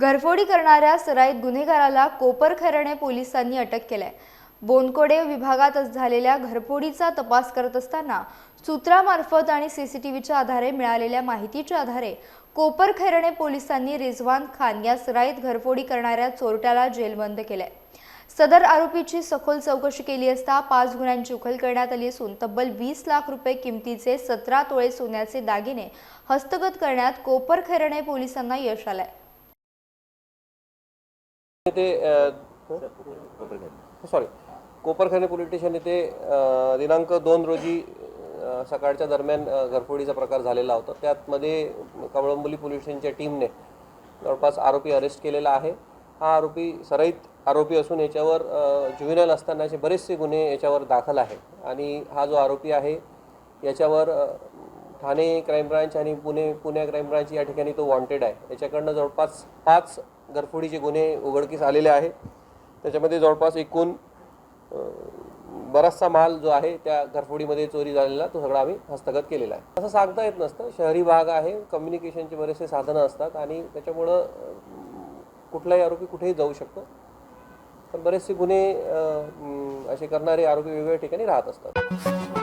घरफोडी करणाऱ्या सराईत गुन्हेगाराला कोपरखैरणे पोलिसांनी अटक केलाय. बोनकोडे विभागात झालेल्या घरफोडीचा तपास करत असताना सूत्रामार्फत आणि सीसीटीव्हीच्या आधारे मिळालेल्या माहितीच्या आधारे कोपरखैरणे पोलिसांनी रिझवान खान या सराईत घरफोडी करणाऱ्या चोरट्याला जेलबंद केलंय. सदर आरोपीची सखोल चौकशी केली असता पाच गुन्ह्यांची उखल करण्यात आली असून तब्बल वीस लाख रुपये किमतीचे सतरा तोळे सोन्याचे दागिने हस्तगत करण्यात कोपरखैरणे पोलिसांना यश आलंय. ते सॉरी कोपरखाने पोलीस स्टेशन येथे दिनांक दोन रोजी सकाळच्या दरम्यान घरफोडीचा प्रकार झालेला होता. त्यातमध्ये कवळंबोली पोलीस स्टेशनच्या टीमने जवळपास आरोपी अरेस्ट केलेला आहे. हा आरोपी सराईत आरोपी असून याच्यावर ज्युव्हिनल असतानाचे बरेचसे गुन्हे याच्यावर दाखल आहे आणि हा जो आरोपी आहे याच्यावर ठाणे क्राईम ब्रांच आणि पुणे पुणे क्राईम ब्रांच या ठिकाणी तो वॉन्टेड आहे. याच्याकडनं जवळपास पाच घरफोडीचे गुन्हे उघडकीस आलेले आहे त्याच्यामध्ये जवळपास एकूण बराचसा माल जो आहे त्या घरफोडीमध्ये चोरी झालेला तो सगळा आम्ही हस्तगत केलेला आहे. असं सांगता येत नसतं. शहरी भाग आहे कम्युनिकेशनचे बरेचसे साधनं असतात आणि त्याच्यामुळं कुठलाही आरोपी कुठेही जाऊ शकतो. पण बरेचसे गुन्हे असे करणारे आरोपी वेगवेगळ्या ठिकाणी राहत असतात.